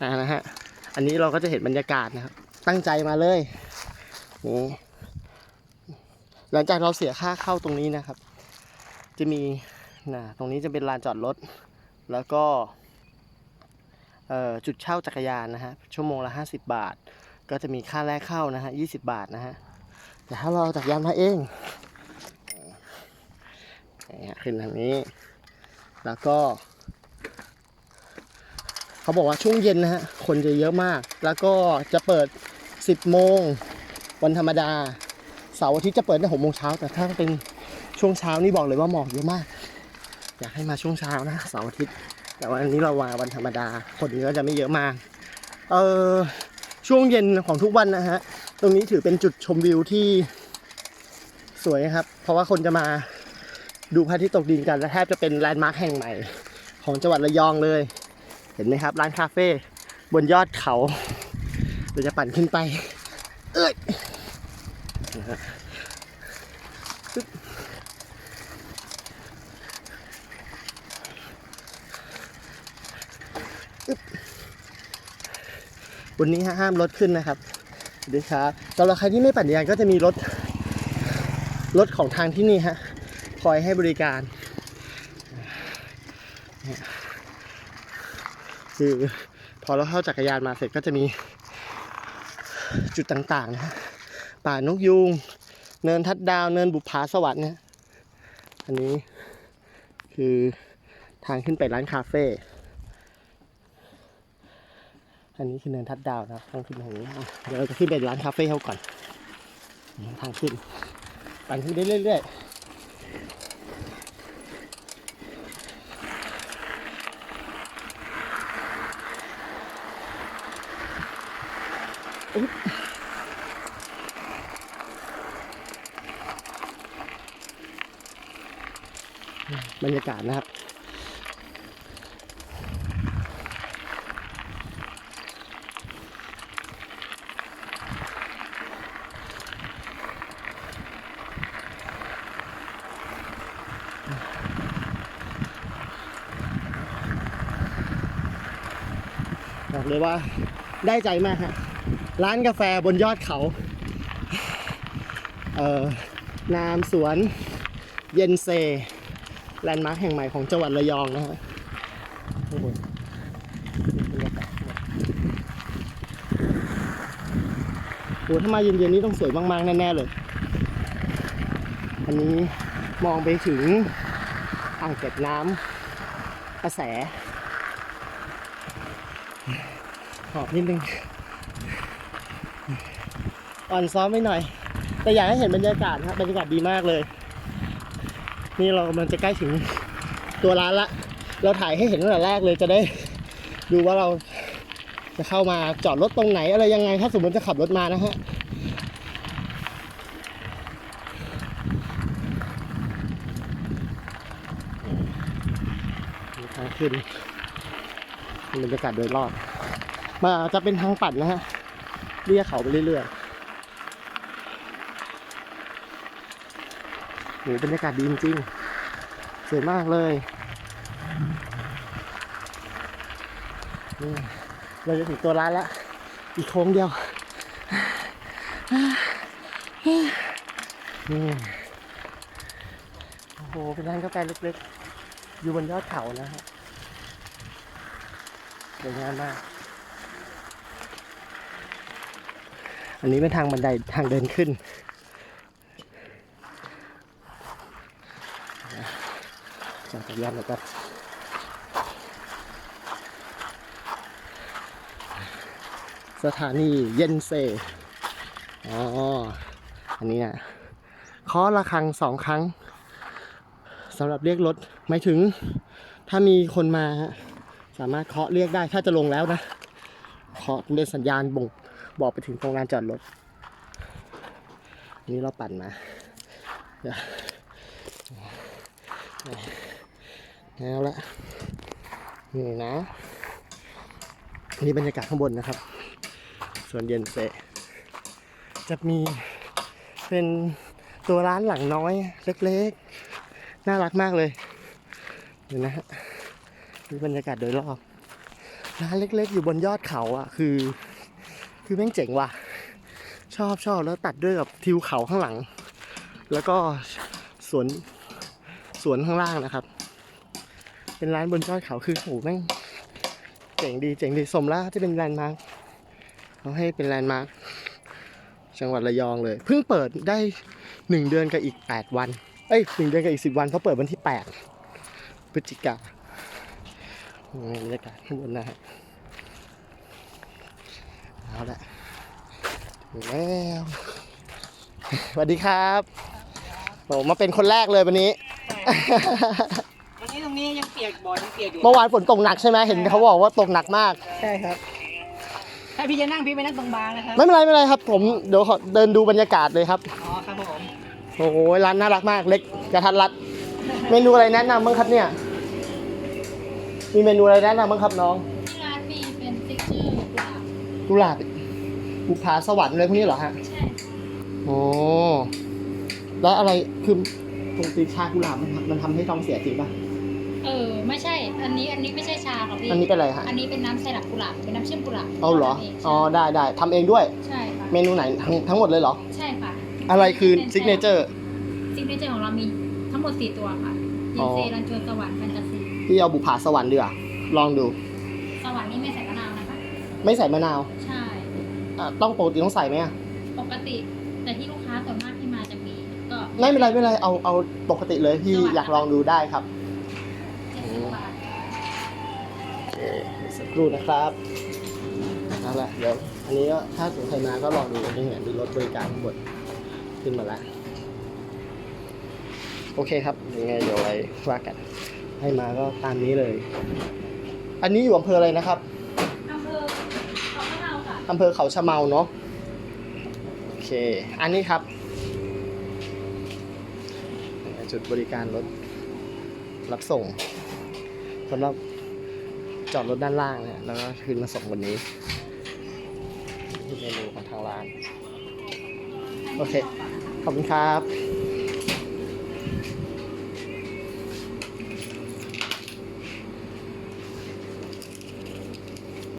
นะฮะ อันนี้เราก็จะเห็นบรรยากาศนะครับ ตั้งใจมาเลยนี่หลังจากเราเสียค่าเข้าตรงนี้นะครับ จะมีนะตรงนี้จะเป็นลานจอดรถ แล้วก็จุดเช่าจักรยานนะฮะ ชั่วโมงละ 50 บาท ก็จะมีค่าแรกเข้านะฮะ20 บาทนะฮะ แต่ถ้าเราเอาจักรยานมาเองขึ้นทางนี้ แล้วก็ เขาบอกว่าช่วงเย็นนะฮะคนจะเยอะมาก แล้วก็จะเปิด 10 โมง วันธรรมดาเสาร์อาทิตย์จะเปิดตั้งหกโมงเช้าแต่ถ้าเป็นช่วงเช้านี่บอกเลยว่าหมอกเยอะมาก อยากให้มาช่วงเช้านะเสาร์อาทิตย์ แต่วันนี้เรามาวันธรรมดา คนก็จะไม่เยอะมากเออช่วงเย็นของทุกวันนะฮะตรงนี้ถือเป็นจุดชมวิวที่สวยครับ เพราะว่าคนจะมาดูพระอาทิตย์ตกดินกันและแทบจะเป็นแลนด์มาร์คแห่งใหม่ ของจังหวัดระยองเลย เห็นไหมครับ ร้านคาเฟ่บนยอดเขาเราจะปั่นขึ้นไป เอ้ยนะฮะปึ๊บอึ๊บบนนี้ห้ามรถขึ้นนะครับสวัสดีครับสำหรับใครที่ไม่ปั่นจักรยานก็จะมีรถ รถของทางที่นี่ฮะ คอยให้บริการ คือพอเราเข้าจักรยานมาเสร็จก็จะมีจุดต่างๆนะฮะป่านกยูงเนินทัดดาว เนินบุปผาสวรรค์เนี่ยอันนี้คือทางขึ้นไปร้านคาเฟ่อันนี้คือเนินทัดดาวนะครับทางขึ้นทางนี้เดี๋ยวเราจะขึ้นไปร้านคาเฟ่เขาก่อนทางขึ้นปั่นขึ้นได้เรื่อยๆ บรรยากาศนะครับ บอกเลยว่าได้ใจมากฮะร้านกาแฟบนยอดเขา เอ่อนามสวนเย็นเซ แลนด์มาร์คแห่งใหม่ของจังหวัดระยองนะฮะข้างบนบรรยากาศโหถ้ามาเย็นๆนี้ต้องสวยมากๆ แน่ ๆ เลย อันนี้มองไปถึงอ่างเก็บน้ำกระแส หอบนิดนึง อ่อนซ้อมไม่หน่อย แต่อยากให้เห็นบรรยากาศครับบรรยากาศดีมากเลย นี่เรากำลังจะใกล้ถึงตัวร้านละ เราถ่ายให้เห็นตั้งแต่แรกเลยจะได้ดูว่าเราจะเข้ามาจอดรถตรงไหนอะไรยังไง ถ้าสมมติจะขับรถมานะฮะทางขึ้นบรรยากาศโดยรอบมาจะเป็นทางปัดนะฮะเรียกเขาไปเรื่อยๆ โหบรรยากาศดีจริงๆสวยมากเลยนี่เราจะถึงตัวร้านแล้วอีกโค้งเดียวนี่โอ้โหเป็นร้านกาแฟเล็กๆ อยู่บนยอดเขานะฮะสวยงามมาก อันนี้เป็นทางบันไดทางเดินขึ้น จักรยานนะครับสถานีเย็นเซอ๋อ อันนี้นะเคาะระฆังสองครั้งสำหรับเรียกรถหมายถึง ถ้ามีคนมา สามารถเคาะเรียกได้ถ้าจะลงแล้วนะเคาะเป็นสัญญาณบ่งบอกไปถึงตรงลานจอดรถนนี้เราปั่นมา เดี๋ยวละนี่นะนี่บรรยากาศข้างบนนะครับ ส่วนเย็นเซะจะมีเป็นตัวร้านหลังน้อยเล็กๆ น่ารักมากเลยเดี๋ยวนะฮะนี่บรรยากาศโดยรอบร้านเล็ก ๆ อยู่บนยอดเขาอะ คือ คือแม่งเจ๋งว่ะ ชอบชอบแล้วตัดด้วยกับทิวเขาข้างหลัง แล้วก็สวนสวนข้างล่างนะครับ เป็นร้านบนยอดเขาคือโหแม่งเจ๋งดีเจ๋งดีสมแล้วที่เป็นแลนด์มาร์คเขาให้เป็นแลนด์มาร์คจังหวัดระยองเลย เพิ่งเปิดได้หนึ่งเดือนกับอีกแปดวันเอ้ยหนึ่งเดือนกับอีกสิบวันเพราะเปิดวันที่แปดพฤศจิกาบรรยากาศข้างบนนะฮะเอาละถึงแล้วสวัสดีครับโอ้มาเป็นคนแรกเลยวันนี้ นนี้ตรงนี้ยังเปียกบ่อยังเปียกอยู่เมื่อวานฝนตกหนักใช่ไหมเห็นเขาบอกว่าตกหนักมาก ใช่ครับ ถ้าพี่จะนั่งพี่ไปนั่งตรงบางนะครับไม่เป็นไรไม่เป็นไรครับ ผมเดี๋ยวขอเดินดูบรรยากาศเลยครับ อ๋อครับผมโอ้โหร้านน่ารักมากเล็กกระทัดรัด เมนูอะไรแนะนำบ้างครับเนี่ย มีเมนูอะไรแนะนำบ้างครับน้องที่ร้านมีเป็นติ๊กเจอร์กุหลาบกุหลาบบุพาสวรรค์อะไรพวกนี้เหรอฮะใช่โอ้แล้วอะไรคือปกติชากุหลาบมันทำมันทำให้ท้องเสียจริงป่ะ เออไม่ใช่ อันนี้อันนี้ไม่ใช่ชาค่ะพี่ อันนี้เป็นอะไรฮะอันนี้เป็นน้ำไซรัปกุหลาบเป็นน้ำเชื่อมกุหลาบเอาเหรอทำงอ๋อ ได้ได้ทำเองด้วย ใช่ค่ะ เมนูไหนทั้งทั้งหมดเลยเหรอ ใช่ค่ะ อะไรคือซิกเนเจอร์ ซิกเนเจอร์ของเรามีทั้งหมด 4 ตัวค่ะอ๋ยิอนเซรันจวนสวรรค์แฟนตาซีพี่เอาบุพาสวรรค์ดีกว่าลองดู สวรรค์นี่ไม่ใส่มะนาวนะคะ ไม่ใส่มะนาว ใช่อะต้องปกติต้องใส่ไหมอะปกติ แต่ที่ลูกค้าส่วนมากที่มาจะมีก็ ไม่เป็นไรไม่เป็นไร เอาเอาปกติเลยพี่อยากลองดูได้ครับ เจ็ดสิบบาท โอเค สักครู่นะครับเอาละเดี๋ยวอันนี้ก็ถ้าสนใจมาก็ลองดูนี่ไงมีรถบริการทั้งหมดขึ้นมาแล้วโอเคครับยังไงเดี๋ยวไว้ว่ากัน ให้มาก็ตามนี้เลย อันนี้อยู่อำเภออะไรนะครับอำเภอเขามะนาวค่ะอำเภอเขาชะเมาเนาะโอเค อันนี้ครับ จุดบริการรถรับส่งสำหรับ จอดรถด้านล่างเนี่ยแล้วก็ขึ้นมาส่งวันนี้ที่เมนูของทางร้าน โอเค ขอบคุณครับ